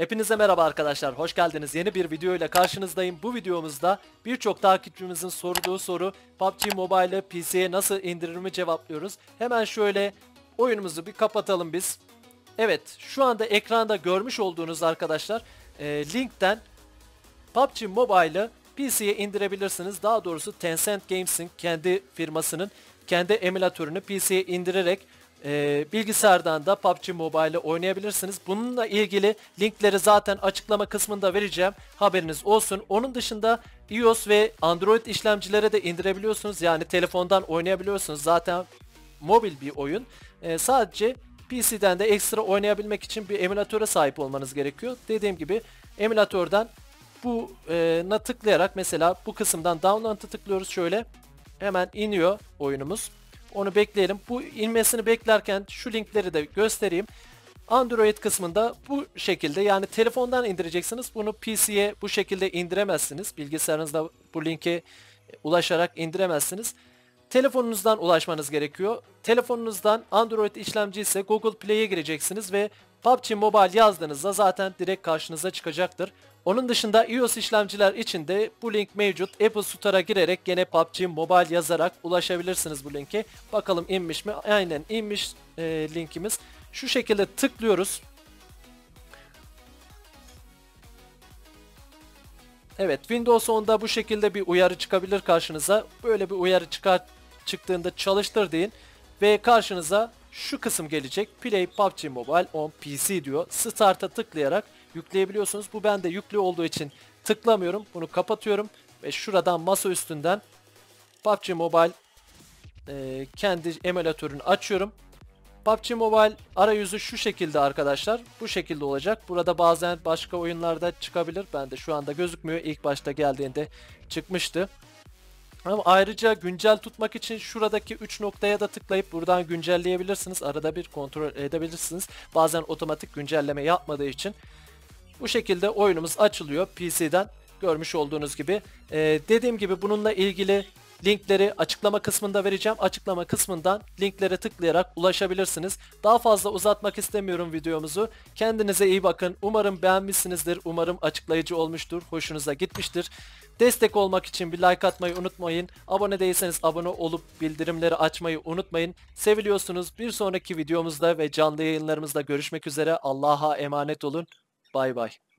Hepinize merhaba arkadaşlar, hoş geldiniz. Yeni bir video ile karşınızdayım. Bu videomuzda birçok takipçimizin sorduğu soru PUBG Mobile'ı PC'ye nasıl indirir cevaplıyoruz. Hemen şöyle oyunumuzu bir kapatalım biz. Evet, şu anda ekranda görmüş olduğunuz arkadaşlar e, linkten PUBG Mobile'ı PC'ye indirebilirsiniz. Daha doğrusu Tencent Games'in kendi firmasının kendi emülatörünü PC'ye indirerek e, bilgisayardan da PUBG Mobile'ı oynayabilirsiniz. Bununla ilgili linkleri zaten açıklama kısmında vereceğim. Haberiniz olsun. Onun dışında iOS ve Android işlemcilere de indirebiliyorsunuz. Yani telefondan oynayabiliyorsunuz. Zaten mobil bir oyun. E, sadece PC'den de ekstra oynayabilmek için bir emülatöre sahip olmanız gerekiyor. Dediğim gibi emülatörden bu e, na tıklayarak mesela bu kısımdan download'a tıklıyoruz şöyle. Hemen iniyor oyunumuz. Onu bekleyelim. Bu inmesini beklerken şu linkleri de göstereyim. Android kısmında bu şekilde yani telefondan indireceksiniz. Bunu PC'ye bu şekilde indiremezsiniz. Bilgisayarınızda bu linke ulaşarak indiremezsiniz. Telefonunuzdan ulaşmanız gerekiyor. Telefonunuzdan Android işlemci ise Google Play'e gireceksiniz ve PUBG Mobile yazdığınızda zaten direkt karşınıza çıkacaktır. Onun dışında iOS işlemciler için de bu link mevcut. Apple Store'a girerek gene PUBG Mobile yazarak ulaşabilirsiniz bu linke. Bakalım inmiş mi? Aynen inmiş e, linkimiz. Şu şekilde tıklıyoruz. Evet Windows 10'da bu şekilde bir uyarı çıkabilir karşınıza. Böyle bir uyarı çıkar çıktığında çalıştır deyin ve karşınıza şu kısım gelecek. Play PUBG Mobile on PC diyor. Start'a tıklayarak yükleyebiliyorsunuz. Bu bende yüklü olduğu için tıklamıyorum. Bunu kapatıyorum ve şuradan masa üstünden PUBG Mobile e, kendi emülatörünü açıyorum. PUBG Mobile arayüzü şu şekilde arkadaşlar. Bu şekilde olacak. Burada bazen başka oyunlarda çıkabilir. Bende şu anda gözükmüyor. İlk başta geldiğinde çıkmıştı. Ama ayrıca güncel tutmak için şuradaki 3 noktaya da tıklayıp buradan güncelleyebilirsiniz. Arada bir kontrol edebilirsiniz. Bazen otomatik güncelleme yapmadığı için. Bu şekilde oyunumuz açılıyor PC'den. Görmüş olduğunuz gibi. Ee, dediğim gibi bununla ilgili linkleri açıklama kısmında vereceğim. Açıklama kısmından linklere tıklayarak ulaşabilirsiniz. Daha fazla uzatmak istemiyorum videomuzu. Kendinize iyi bakın. Umarım beğenmişsinizdir. Umarım açıklayıcı olmuştur. Hoşunuza gitmiştir. Destek olmak için bir like atmayı unutmayın. Abone değilseniz abone olup bildirimleri açmayı unutmayın. Seviliyorsunuz. Bir sonraki videomuzda ve canlı yayınlarımızda görüşmek üzere. Allah'a emanet olun. Bay bay.